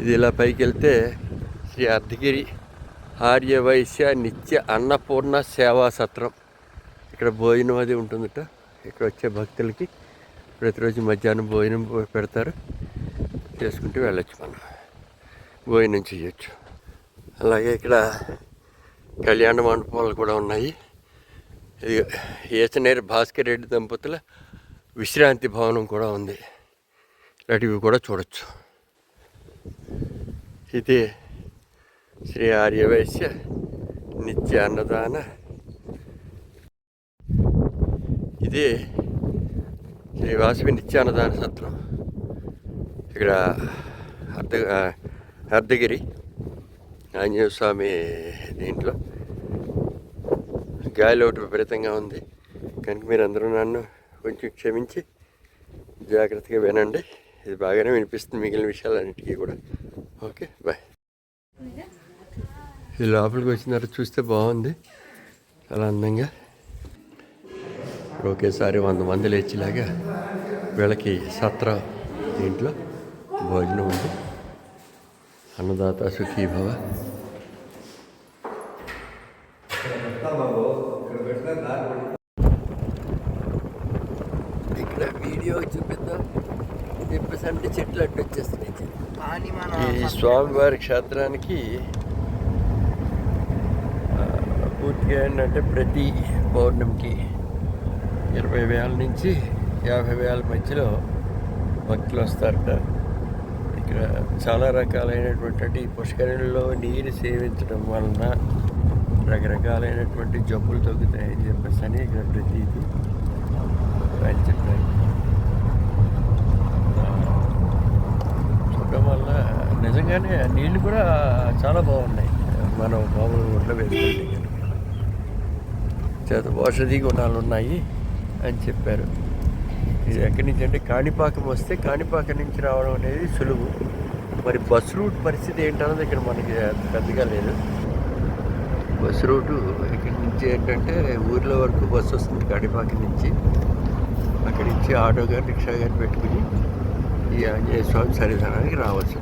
ఇది ఇలా పైకి వెళ్తే శ్రీ అర్ధగిరి ఆర్యవైశ్య నిత్య అన్నపూర్ణ సేవా సత్రం. ఇక్కడ భోజనం అది ఉంటుందట. ఇక్కడ వచ్చే భక్తులకి ప్రతిరోజు మధ్యాహ్నం భోజనం పెడతారు. చేసుకుంటూ వెళ్ళొచ్చు మనం. భోజనం చేయొచ్చు. అలాగే ఇక్కడ కళ్యాణ మండపాలు కూడా ఉన్నాయి. ఇది ఏసనేరు భాస్కర్ రెడ్డి దంపతుల విశ్రాంతి భవనం కూడా ఉంది. ఇలాంటివి కూడా చూడొచ్చు. ఇది శ్రీ ఆర్యవైశ్య నిత్య అన్నదాన ఇది శ్రీ వాసవి నిత్య అన్నదాన సత్రం. ఇక్కడ అర్ధ అర్ధగిరి ఆంజనేయ స్వామి దీంట్లో. గాలి ఒకటి విపరీతంగా ఉంది. కనుక మీరు అందరూ నన్ను కొంచెం క్షమించి జాగ్రత్తగా వినండి. ఇది బాగానే వినిపిస్తుంది మిగిలిన విషయాలన్నిటికీ కూడా. Okay bye. ఈ లోపలికి వచ్చిన తర్వాత చూస్తే బాగుంది. చాలా అందంగా. ఒకేసారి వంద మంది లేచేలాగా వీళ్ళకి సత్ర దీంట్లో భోజనం ఉంది. అన్నదాత సుఖీభవ ఇక్కడ వీడియో చూపిద్దాం. అని చెప్పేసి అంటే చెట్లు అడ్డు వచ్చేస్తున్నాయి ఈ స్వామివారి క్షేత్రానికి పూర్తిగా ఏంటంటే ప్రతి పౌర్ణమికి ఇరవై వేల నుంచి యాభై వేల మధ్యలో భక్తులు వస్తారట ఇక్కడ చాలా రకాలైనటువంటి ఈ పుష్కరిణిలో నీరు సేవించడం వలన రకరకాలైనటువంటి జబ్బులు తగ్గుతాయని చెప్పేసి అని ఇక్కడ ప్రతీది నిజంగానే నీళ్ళు కూడా చాలా బాగున్నాయి. మనం మామూలు ఒడ్లో వేసుకుంటే చేత ఔషధి గుణాలు ఉన్నాయి అని చెప్పారు. ఇది ఎక్కడి నుంచి అంటే కాణిపాకం వస్తే కాణిపాకం నుంచి రావడం అనేది సులువు. మరి బస్ రూట్ పరిస్థితి ఏంటన్నది ఇక్కడ మనకి పెద్దగా లేదు. బస్ రూటు ఇక్కడి నుంచి ఏంటంటే ఊర్లో వరకు బస్సు వస్తుంది కాణిపాకం నుంచి. అక్కడి నుంచి ఆటో కానీ రిక్షా కానీ పెట్టుకుని ఈ ఆంజనేయ స్వామి సన్నిధానానికి రావచ్చు.